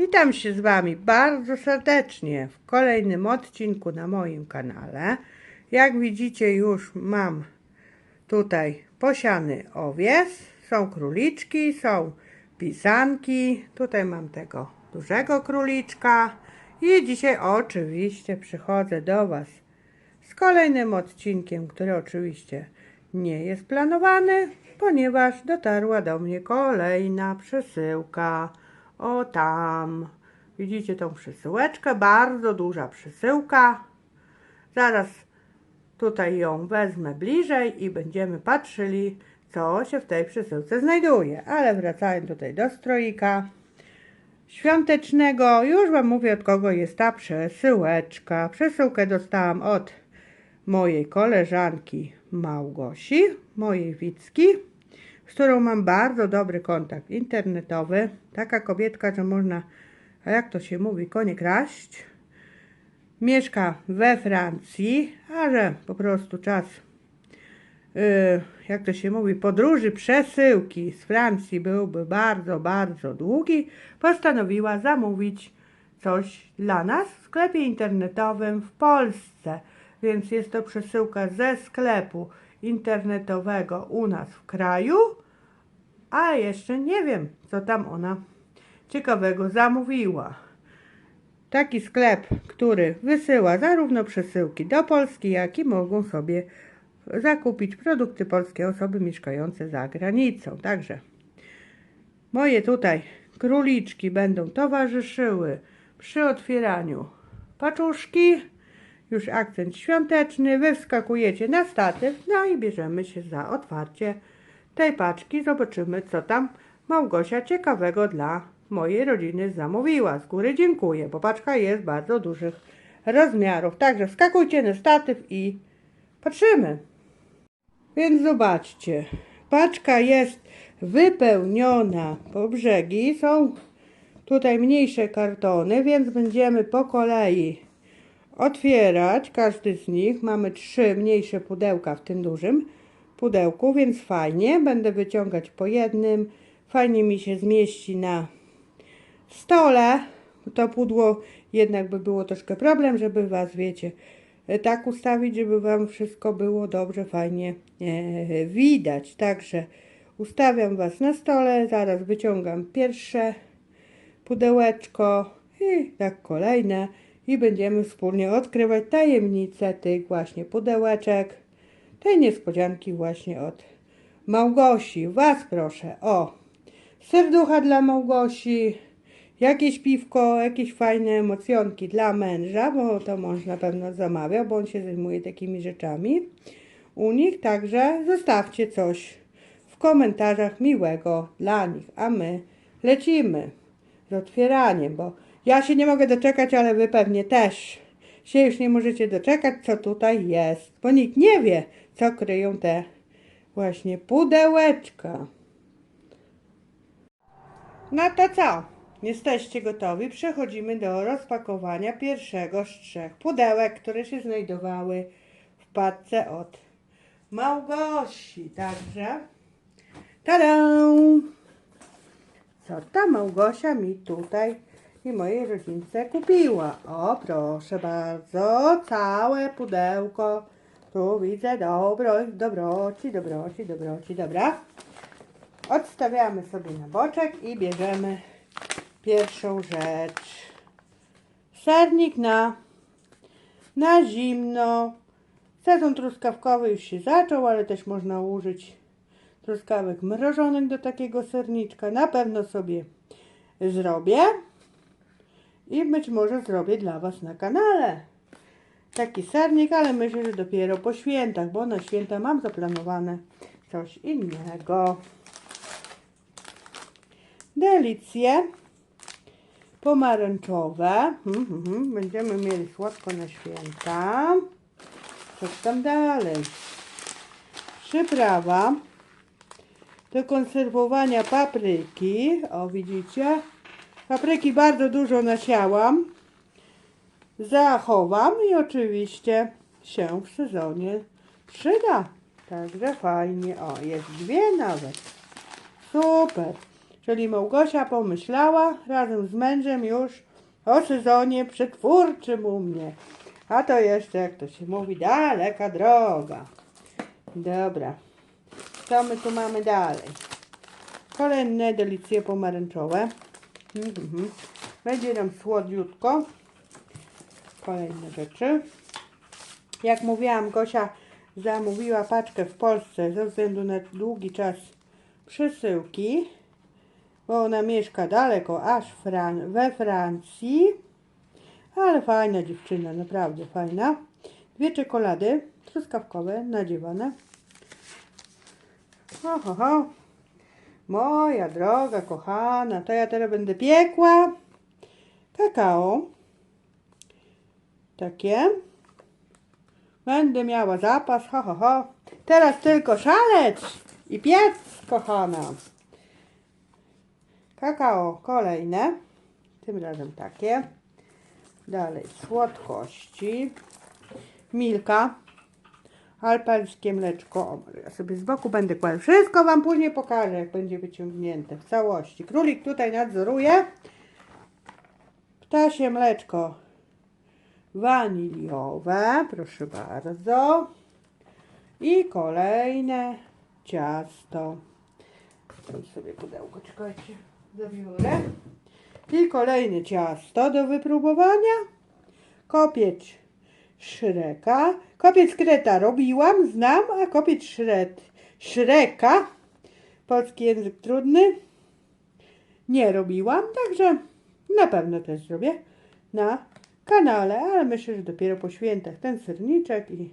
Witam się z Wami bardzo serdecznie w kolejnym odcinku na moim kanale. Jak widzicie, już mam tutaj posiany owies, są króliczki, są pisanki. Tutaj mam tego dużego króliczka. I dzisiaj oczywiście przychodzę do Was z kolejnym odcinkiem, który oczywiście nie jest planowany, ponieważ dotarła do mnie kolejna przesyłka. O tam. Widzicie tą przesyłeczkę? Bardzo duża przesyłka. Zaraz tutaj ją wezmę bliżej i będziemy patrzyli, co się w tej przesyłce znajduje. Ale wracając tutaj do stroika świątecznego, już Wam mówię od kogo jest ta przesyłeczka. Przesyłkę dostałam od mojej koleżanki Małgosi, mojej Wicki, z którą mam bardzo dobry kontakt internetowy. Taka kobietka, że można, a jak to się mówi, konie kraść. Mieszka we Francji, a że po prostu czas, yy, jak to się mówi, podróży, przesyłki z Francji byłby bardzo, bardzo długi, postanowiła zamówić coś dla nas w sklepie internetowym w Polsce. Więc jest to przesyłka ze sklepu internetowego u nas w kraju, a jeszcze nie wiem, co tam ona ciekawego zamówiła. Taki sklep, który wysyła zarówno przesyłki do Polski, jak i mogą sobie zakupić produkty polskie osoby mieszkające za granicą. Także moje tutaj króliczki będą towarzyszyły przy otwieraniu paczuszki. Już akcent świąteczny. Wy wskakujecie na statyw, no i bierzemy się za otwarcie tej paczki. Zobaczymy, co tam Małgosia ciekawego dla mojej rodziny zamówiła. Z góry dziękuję, bo paczka jest bardzo dużych rozmiarów. Także wskakujcie na statyw i patrzymy. Więc zobaczcie, paczka jest wypełniona po brzegi. Są tutaj mniejsze kartony, więc będziemy po kolei otwierać każdy z nich. Mamy trzy mniejsze pudełka w tym dużym pudełku, więc fajnie. Będę wyciągać po jednym. Fajnie mi się zmieści na stole. To pudło jednak by było troszkę problem, żeby Was, wiecie, tak ustawić, żeby Wam wszystko było dobrze, fajnie e, widać. Także ustawiam Was na stole, zaraz wyciągam pierwsze pudełeczko i tak kolejne i będziemy wspólnie odkrywać tajemnicę tych właśnie pudełeczek, tej niespodzianki właśnie od Małgosi. Was proszę o serducha dla Małgosi, jakieś piwko, jakieś fajne emocjonki dla męża, bo to mąż na pewno zamawiał, bo on się zajmuje takimi rzeczami. U nich, także zostawcie coś w komentarzach miłego dla nich, a my lecimy z otwieraniem, bo ja się nie mogę doczekać, ale wy pewnie też się już nie możecie doczekać, co tutaj jest, bo nikt nie wie, co kryją te właśnie pudełeczka. No to co? Jesteście gotowi? Przechodzimy do rozpakowania pierwszego z trzech pudełek, które się znajdowały w paczce od Małgosi. Także, tada! Co ta Małgosia mi tutaj i mojej rodzince kupiła? O, proszę bardzo, całe pudełko. Tu widzę dobro, dobroci, dobroci, dobroci, dobra. Odstawiamy sobie na boczek i bierzemy pierwszą rzecz. Sernik na, na zimno. Sezon truskawkowy już się zaczął, ale też można użyć truskawek mrożonych do takiego serniczka. Na pewno sobie zrobię. I być może zrobię dla Was na kanale taki sernik, ale myślę, że dopiero po świętach, bo na święta mam zaplanowane coś innego. Delicje pomarańczowe. Mhm, mhm. Będziemy mieli słodko na święta. Coś tam dalej. Przyprawa do konserwowania papryki. O, widzicie? Papryki bardzo dużo nasiałam. Zachowam i oczywiście się w sezonie przyda. Także fajnie. O, jest dwie nawet. Super. Czyli Małgosia pomyślała razem z mężem już o sezonie przetwórczym u mnie. A to jeszcze, jak to się mówi, daleka droga. Dobra. Co my tu mamy dalej? Kolejne delicje pomarańczowe. Mhm. Będzie nam słodziutko. Kolejne rzeczy. Jak mówiłam, Gosia zamówiła paczkę w Polsce ze względu na długi czas przesyłki, bo ona mieszka daleko, aż Fran- we Francji. Ale fajna dziewczyna, naprawdę fajna. Dwie czekolady truskawkowe nadziewane. Ho, ho, ho. Moja droga, kochana, to ja teraz będę piekła kakao. Takie. Będę miała zapas, ho, ho, ho. Teraz tylko szalec i piec, kochana. Kakao kolejne. Tym razem takie. Dalej słodkości. Milka. Alpejskie mleczko. O, ja sobie z boku będę kładł. Wszystko Wam później pokażę, jak będzie wyciągnięte w całości. Królik tutaj nadzoruje. Ptasie mleczko waniliowe, proszę bardzo. I kolejne ciasto. Tutaj sobie pudełko, czekajcie, zabiorę. I kolejne ciasto do wypróbowania. Kopiec Szreka. Kopiec Kreta robiłam, znam, a kopiec szret, Szreka, polski język trudny, nie robiłam, także na pewno też zrobię na kanale, ale myślę, że dopiero po świętach ten serniczek i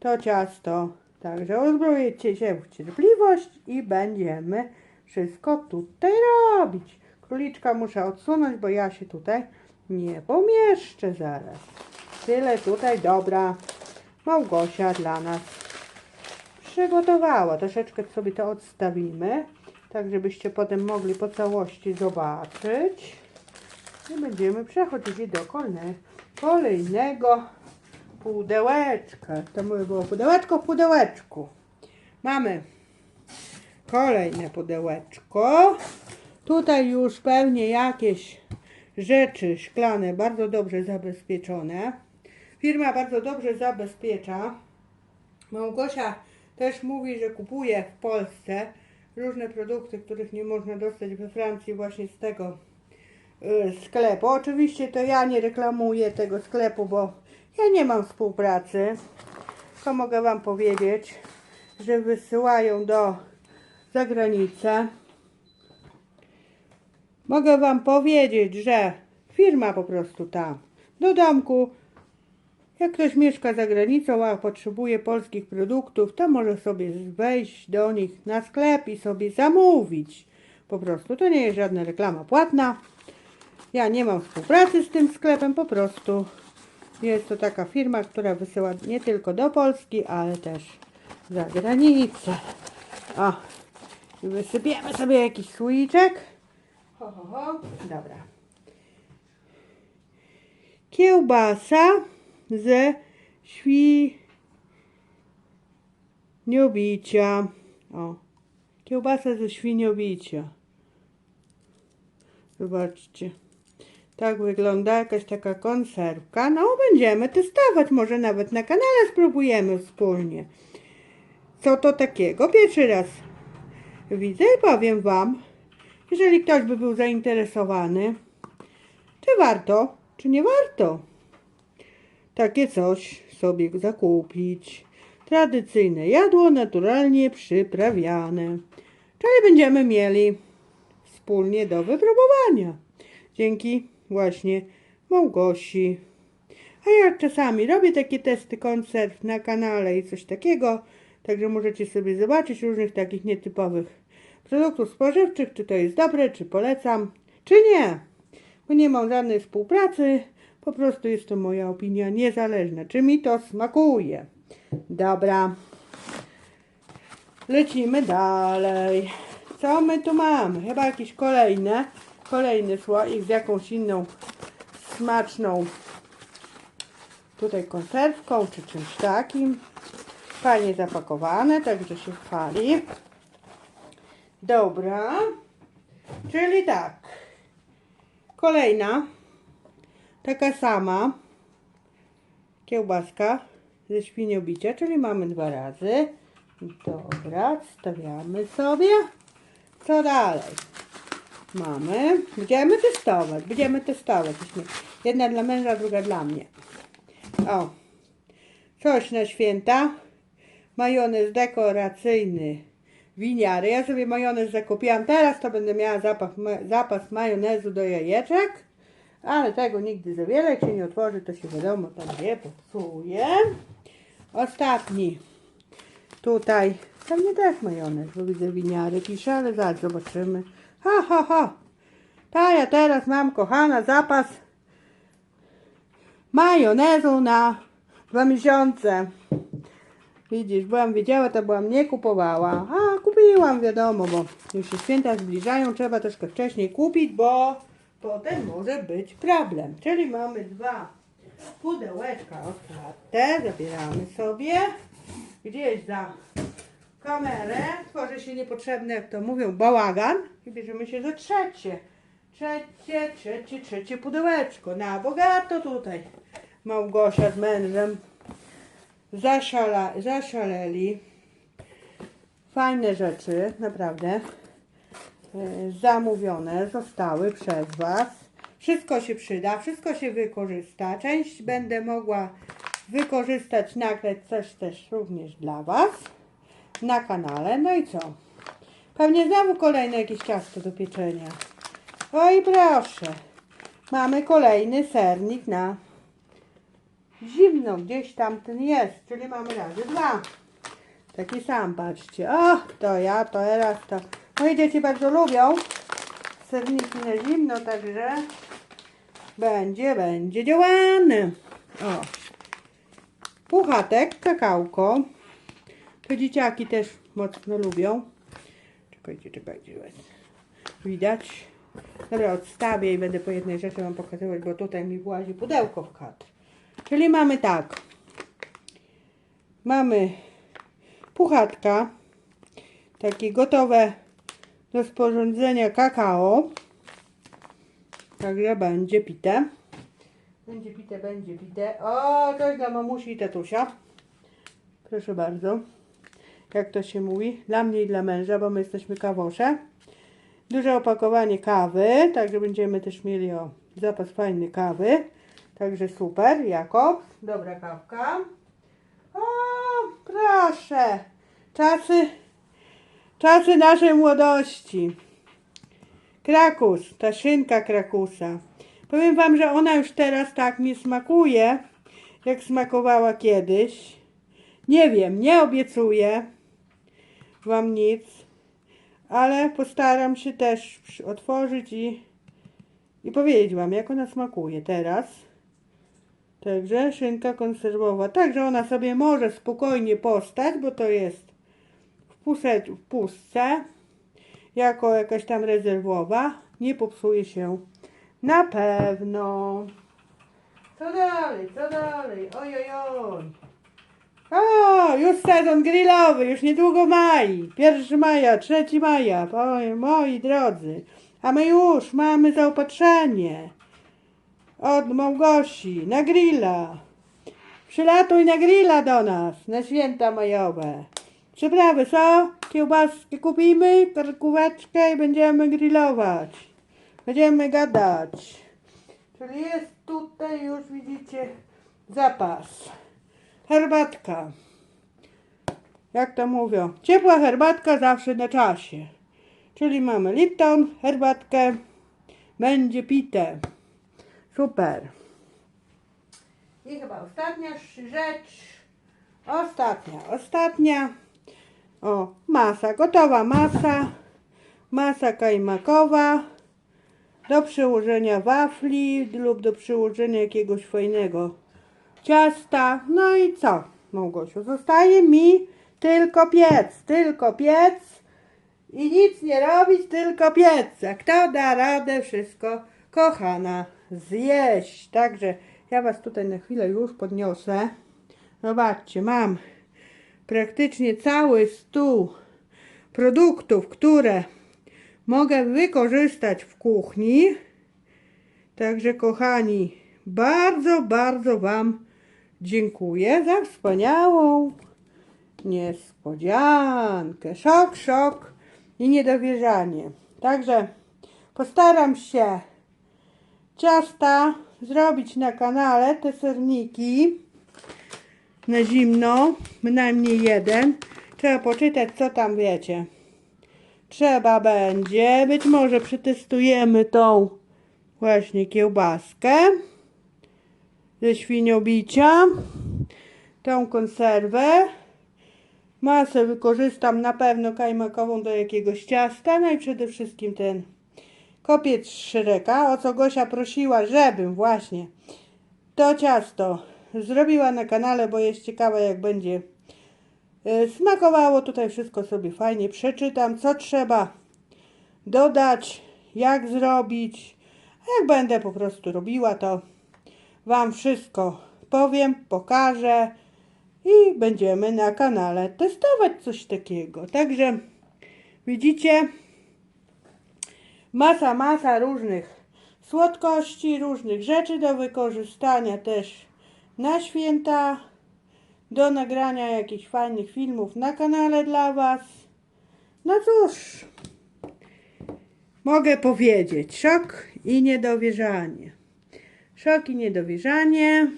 to ciasto. Także uzbrojecie się w cierpliwość i będziemy wszystko tutaj robić. Króliczka muszę odsunąć, bo ja się tutaj nie pomieszczę zaraz. Tyle tutaj dobra Małgosia dla nas przygotowała. Troszeczkę sobie to odstawimy, tak żebyście potem mogli po całości zobaczyć. I będziemy przechodzić do kolejnego pudełeczka. To było pudełeczko w pudełeczku. Mamy kolejne pudełeczko. Tutaj już pewnie jakieś rzeczy szklane bardzo dobrze zabezpieczone. Firma bardzo dobrze zabezpiecza. Małgosia też mówi, że kupuje w Polsce różne produkty, których nie można dostać we Francji właśnie z tego y, sklepu. Oczywiście to ja nie reklamuję tego sklepu, bo ja nie mam współpracy. To mogę Wam powiedzieć, że wysyłają do zagranicy. Mogę Wam powiedzieć, że firma po prostu ta do domku. Jak ktoś mieszka za granicą, a potrzebuje polskich produktów, to może sobie wejść do nich na sklep i sobie zamówić. Po prostu to nie jest żadna reklama płatna. Ja nie mam współpracy z tym sklepem, po prostu jest to taka firma, która wysyła nie tylko do Polski, ale też za granicę. O, wysypiemy sobie jakiś słoiczek. Ho, ho, ho. Dobra. Kiełbasa ze świniobicia. O, kiełbasa ze świniobicia. Zobaczcie. Tak wygląda jakaś taka konserwka. No, będziemy testować. Może nawet na kanale spróbujemy wspólnie. Co to takiego? Pierwszy raz widzę i powiem Wam, jeżeli ktoś by był zainteresowany, czy warto, czy nie warto takie coś sobie zakupić. Tradycyjne jadło, naturalnie przyprawiane. Czyli będziemy mieli wspólnie do wypróbowania. Dzięki właśnie Małgosi. A ja czasami robię takie testy konserw na kanale i coś takiego, także możecie sobie zobaczyć różnych takich nietypowych produktów spożywczych, czy to jest dobre, czy polecam, czy nie. Bo nie mam żadnej współpracy, po prostu jest to moja opinia niezależna, czy mi to smakuje. Dobra. Lecimy dalej. Co my tu mamy? Chyba jakieś kolejne, kolejny słoik z jakąś inną smaczną tutaj konserwką czy czymś takim. Fajnie zapakowane, także się chwali. Dobra. Czyli tak. Kolejna. Taka sama. Kiełbaska ze świniobicia, czyli mamy dwa razy. Dobra, wstawiamy sobie. Co dalej? Mamy. Będziemy testować. Będziemy testować. Jedna dla męża, druga dla mnie. O. Coś na święta. Majonez dekoracyjny. Winiary. Ja sobie majonez zakupiłam. Teraz to będę miała zapas majonezu do jajeczek. Ale tego nigdy za wiele. Się nie otworzy, to się wiadomo, tam nie popsuje. Ostatni. Tutaj. Pewnie też majonez, bo widzę winiary pisze, ale zaraz zobaczymy. Ha, ha, ha. Ta ja teraz mam, kochana, zapas majonezu na dwa miesiące. Widzisz, byłam wiedziała, to byłam nie kupowała. A, kupiłam, wiadomo, bo już się święta zbliżają, trzeba troszkę wcześniej kupić, bo potem może być problem. Czyli mamy dwa pudełeczka otwarte, zabieramy sobie gdzieś za kamerę, tworzy się niepotrzebny, jak to mówią, bałagan i bierzemy się za trzecie. Trzecie, trzecie, trzecie pudełeczko. Na bogato tutaj. Małgosia z mężem zaszala, zaszaleli. Fajne rzeczy, naprawdę. E, Zamówione zostały przez Was. Wszystko się przyda, wszystko się wykorzysta. Część będę mogła wykorzystać, nagrać coś też również dla Was na kanale. No i co? Pewnie znowu kolejne jakieś ciasto do pieczenia. Oj proszę. Mamy kolejny sernik na zimno. Gdzieś tam ten jest. Czyli mamy razy dwa. Taki sam, patrzcie. O, to ja, to teraz to. Moje dzieci bardzo lubią serniki na zimno, także będzie, będzie działany. O. Puchatek, kakałko. To dzieciaki też mocno lubią. Czekajcie, czekajcie. Widać? Dobra, odstawię i będę po jednej rzeczy Wam pokazywać, bo tutaj mi włazi pudełko w kadr. Czyli mamy tak. Mamy puchatka. Takie gotowe do sporządzenia kakao. Także będzie pite. Będzie pite, będzie pite. O, coś dla mamusi i tatusia. Proszę bardzo. Jak to się mówi? Dla mnie i dla męża, bo my jesteśmy kawosze. Duże opakowanie kawy, także będziemy też mieli o zapas fajny kawy. Także super, Jakob. Dobra kawka. O, proszę. Czasy, czasy naszej młodości. Krakus, ta szynka krakusa. Powiem Wam, że ona już teraz tak nie smakuje, jak smakowała kiedyś. Nie wiem, nie obiecuję Wam nic, ale postaram się też otworzyć i, i powiedzieć Wam, jak ona smakuje teraz. Także szynka konserwowa. Także ona sobie może spokojnie postać, bo to jest w, pusecz, w pustce, jako jakaś tam rezerwowa. Nie popsuje się na pewno. Co dalej, co dalej? Oj, oj, oj. O, już sezon grillowy, już niedługo maj. 1 maja, 3 maja, oj, moi drodzy. A my już mamy zaopatrzenie od Małgosi na grilla. Przylatuj na grilla do nas, na święta majowe. Przyprawy co? Kiełbaskę kupimy, karkóweczkę i będziemy grillować. Będziemy gadać. Czyli jest tutaj już widzicie zapas. Herbatka. Jak to mówią? Ciepła herbatka zawsze na czasie. Czyli mamy Lipton, herbatkę. Będzie pite. Super. I chyba ostatnia rzecz. Ostatnia, ostatnia. O, masa, gotowa masa. Masa kajmakowa. Do przyłożenia wafli lub do przyłożenia jakiegoś fajnego ciasta. No i co, Małgosiu? Zostaje mi tylko piec, tylko piec i nic nie robić, tylko piec. A kto da radę wszystko, kochana, zjeść. Także ja Was tutaj na chwilę już podniosę. Zobaczcie, mam praktycznie cały stół produktów, które mogę wykorzystać w kuchni. Także kochani, bardzo, bardzo Wam dziękuję za wspaniałą niespodziankę. Szok, szok i niedowierzanie. Także postaram się ciasta zrobić na kanale, te serniki na zimno, bynajmniej jeden. Trzeba poczytać, co tam wiecie. Trzeba będzie, być może przetestujemy tą właśnie kiełbaskę ze świniobicia, tą konserwę. Masę wykorzystam na pewno kajmakową do jakiegoś ciasta, no i przede wszystkim ten kopiec szreka, o co Gosia prosiła, żebym właśnie to ciasto zrobiła na kanale, bo jest ciekawe jak będzie e, smakowało. Tutaj wszystko sobie fajnie przeczytam, co trzeba dodać, jak zrobić. A Jak będę po prostu robiła, to Wam wszystko powiem, pokażę i będziemy na kanale testować coś takiego. Także widzicie, masa, masa różnych słodkości, różnych rzeczy do wykorzystania też na święta, do nagrania jakichś fajnych filmów na kanale dla Was. No cóż, mogę powiedzieć, szok i niedowierzanie. Szok i niedowierzanie.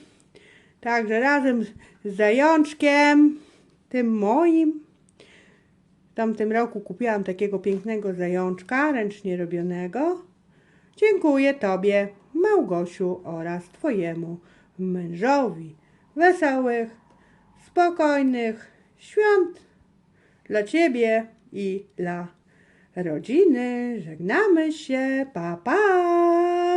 Także razem z zajączkiem, tym moim, w tamtym roku kupiłam takiego pięknego zajączka, ręcznie robionego. Dziękuję Tobie, Małgosiu, oraz Twojemu mężowi. Wesołych, spokojnych świąt dla Ciebie i dla rodziny. Żegnamy się. Pa, pa!